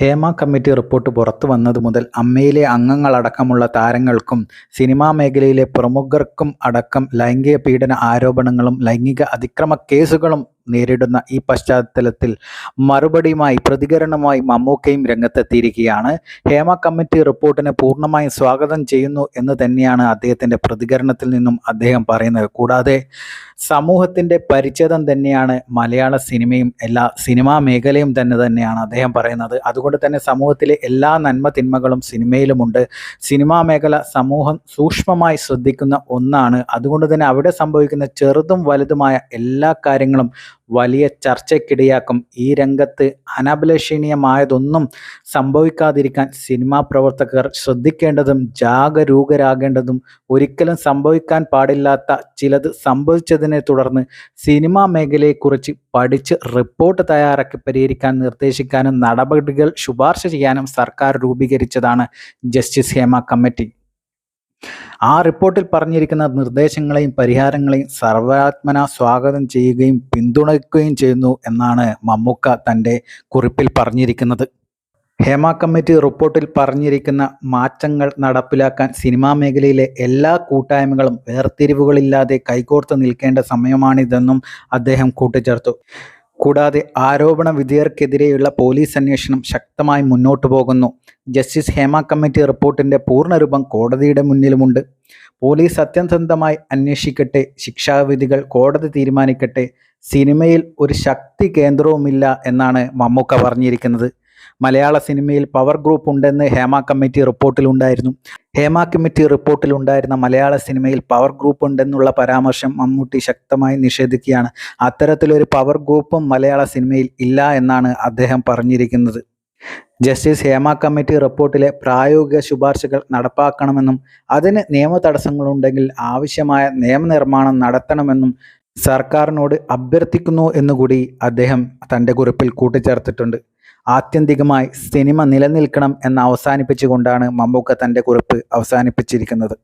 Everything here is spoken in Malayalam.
ഹേമ കമ്മിറ്റി റിപ്പോർട്ട് പുറത്തു വന്നതു മുതൽ അമ്മയിലെ അംഗങ്ങളടക്കമുള്ള താരങ്ങൾക്കും സിനിമാ മേഖലയിലെ പ്രമുഖർക്കും അടക്കം ലൈംഗിക പീഡന ആരോപണങ്ങളും ലൈംഗിക അതിക്രമ കേസുകളും നേരിടുന്ന ഈ പശ്ചാത്തലത്തിൽ മറുപടിയുമായി പ്രതികരണമായി മമ്മൂക്കയും രംഗത്തെത്തിയിരിക്കുകയാണ്. ഹേമ കമ്മിറ്റി റിപ്പോർട്ടിനെ പൂർണമായും സ്വാഗതം ചെയ്യുന്നു എന്ന് തന്നെയാണ് അദ്ദേഹത്തിന്റെ പ്രതികരണത്തിൽ നിന്നും അദ്ദേഹം പറയുന്നത്. കൂടാതെ സമൂഹത്തിന്റെ പരിച്ഛേദം തന്നെയാണ് മലയാള സിനിമയും എല്ലാ സിനിമാ മേഖലയും തന്നെ തന്നെയാണ് അദ്ദേഹം പറയുന്നത്. അതുകൊണ്ട് തന്നെ സമൂഹത്തിലെ എല്ലാ നന്മ തിന്മകളും സിനിമയിലുമുണ്ട്. സിനിമാ മേഖല സമൂഹം സൂക്ഷ്മമായി ശ്രദ്ധിക്കുന്ന ഒന്നാണ്. അതുകൊണ്ട് തന്നെ അവിടെ സംഭവിക്കുന്ന ചെറുതും വലുതുമായ എല്ലാ കാര്യങ്ങളും വലിയ ചർച്ചയ്ക്കിടയാക്കും. ഈ രംഗത്ത് അനഭിലഷണീയമായതൊന്നും സംഭവിക്കാതിരിക്കാൻ സിനിമാ പ്രവർത്തകർ ശ്രദ്ധിക്കേണ്ടതും ജാഗരൂകരാകേണ്ടതും ഒരിക്കലും സംഭവിക്കാൻ പാടില്ലാത്ത ചിലത് സംഭവിച്ചതിനെ തുടർന്ന് സിനിമാ മേഖലയെക്കുറിച്ച് പഠിച്ച് റിപ്പോർട്ട് തയ്യാറാക്കി പരിഹരിക്കാൻ നിർദ്ദേശിക്കാനും നടപടികൾ ശുപാർശ ചെയ്യാനും സർക്കാർ രൂപീകരിച്ചതാണ് ജസ്റ്റിസ് ഹേമ കമ്മിറ്റി. ആ റിപ്പോർട്ടിൽ പറഞ്ഞിരിക്കുന്ന നിർദ്ദേശങ്ങളെയും പരിഹാരങ്ങളെയും സർവാത്മന സ്വാഗതം ചെയ്യുകയും പിന്തുണയ്ക്കുകയും ചെയ്യുന്നു എന്നാണ് മമ്മൂക്ക തന്റെ കുറിപ്പിൽ പറഞ്ഞിരിക്കുന്നത്. ഹേമ കമ്മിറ്റി റിപ്പോർട്ടിൽ പറഞ്ഞിരിക്കുന്ന മാറ്റങ്ങൾ നടപ്പിലാക്കാൻ സിനിമാ മേഖലയിലെ എല്ലാ കൂട്ടായ്മകളും വേർതിരിവുകളില്ലാതെ കൈകോർത്ത് നിൽക്കേണ്ട സമയമാണിതെന്നും അദ്ദേഹം കൂട്ടിച്ചേർത്തു. കൂടാതെ ആരോപണ വിധേയർക്കെതിരെയുള്ള പോലീസ് അന്വേഷണം ശക്തമായി മുന്നോട്ടു പോകുന്നു. ജസ്റ്റിസ് ഹേമ കമ്മിറ്റി റിപ്പോർട്ടിന്റെ പൂർണരൂപം കോടതിയുടെ മുന്നിലുമുണ്ട്. പോലീസ് സത്യസന്ധമായി അന്വേഷിക്കട്ടെ ശിക്ഷാവിധികൾ കോടതി തീരുമാനിക്കട്ടെ സിനിമയിൽ ഒരു ശക്തി കേന്ദ്രവുമില്ല എന്നാണ് മമ്മൂക്ക പറഞ്ഞിരിക്കുന്നത്. മലയാള സിനിമയിൽ പവർ ഗ്രൂപ്പ് ഉണ്ടെന്ന് ഹേമ കമ്മിറ്റി റിപ്പോർട്ടിലുണ്ടായിരുന്നു ഹേമ കമ്മിറ്റി റിപ്പോർട്ടിലുണ്ടായിരുന്ന മലയാള സിനിമയിൽ പവർ ഗ്രൂപ്പ് ഉണ്ടെന്നുള്ള പരാമർശം മമ്മൂട്ടി ശക്തമായി നിഷേധിക്കുകയാണ്. അത്തരത്തിലൊരു പവർ ഗ്രൂപ്പും മലയാള സിനിമയിൽ ഇല്ല എന്നാണ് അദ്ദേഹം പറഞ്ഞിരിക്കുന്നത്. ജസ്റ്റിസ് ഹേമ കമ്മിറ്റി റിപ്പോർട്ടിലെ പ്രായോഗിക ശുപാർശകൾ നടപ്പാക്കണമെന്നും അതിന് നിയമ തടസ്സങ്ങളുണ്ടെങ്കിൽ ആവശ്യമായ നിയമനിർമ്മാണം നടത്തണമെന്നും സർക്കാരിനോട് അഭ്യർത്ഥിക്കുന്നു എന്നുകൂടി അദ്ദേഹം തന്റെ കുറിപ്പിൽ കൂട്ടിച്ചേർത്തിട്ടുണ്ട്. ആത്യന്തികമായി സിനിമ നിലനിൽക്കണം എന്ന് അവസാനിപ്പിച്ചുകൊണ്ടാണ് മമ്മൂക്ക തന്റെ കുറിപ്പ് അവസാനിപ്പിച്ചിരിക്കുന്നത്.